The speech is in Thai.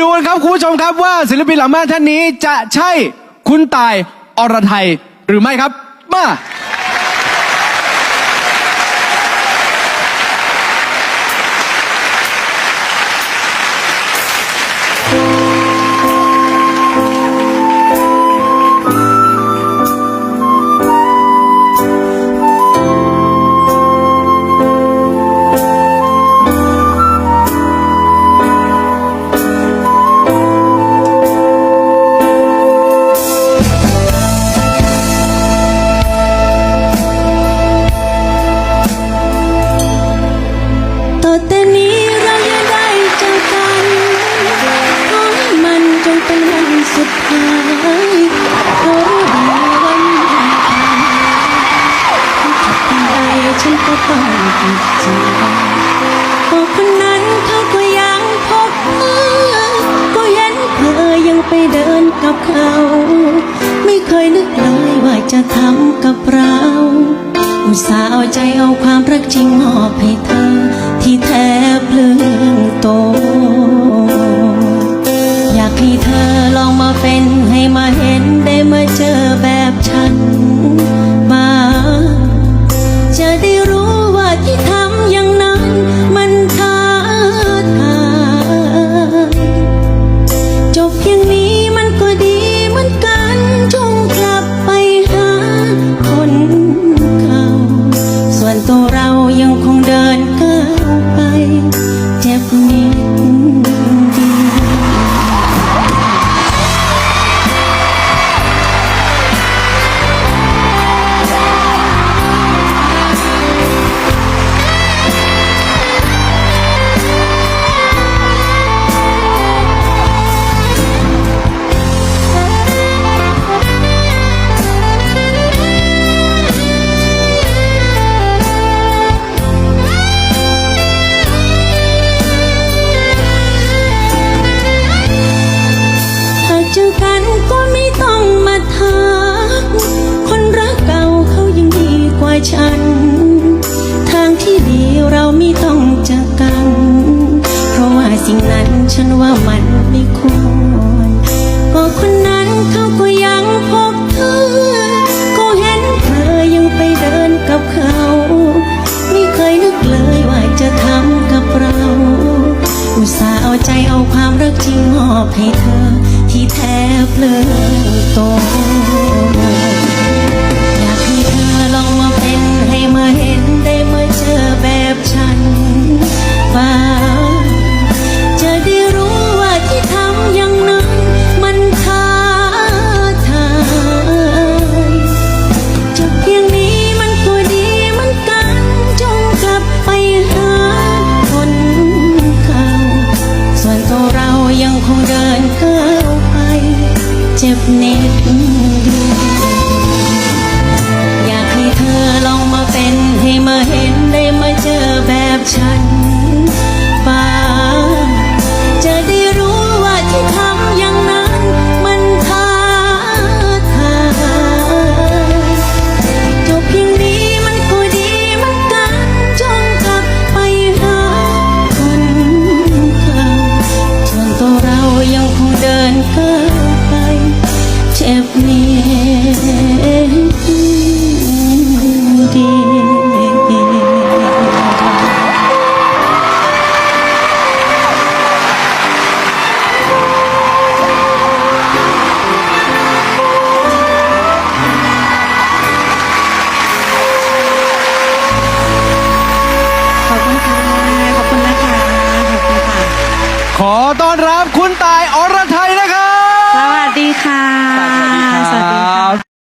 ดูกันครับคุณผู้ชมครับว่าศิลปินหลังม่านท่านนี้จะใช่คุณตายอรไทยหรือไม่ครับ มา เป็นวันสุดท้ายขอดีวันผ่านไปฉันก็ต้องติดใจพอคนนั้นเขาก็ยังพบเธอก็เห็นเธอยังไปเดินกับเขา ไม่เคยนึกเลยว่าจะทำกับเรา อุตส่าห์เอาใจเอาความรักจริงมอบให้เธอ ที่แทบเปลืองโต เป็น ว่ามันไม่ควรก็คนนั้นเขาก็ยังพบเธอ ก็เห็นเธอยังไปเดินกับเขา ไม่เคยนึกเลยว่าจะทำกับเรา อุตส่าห์เอาใจเอาความรักจริงมอบให้เธอ ที่แทบเลิกโตอ จ็บนิดเดียวอยากให้เธอลองมาเป็นให้มาเห็นได้มาเจอแบบฉัน ขอต้อนรับคุณตายอร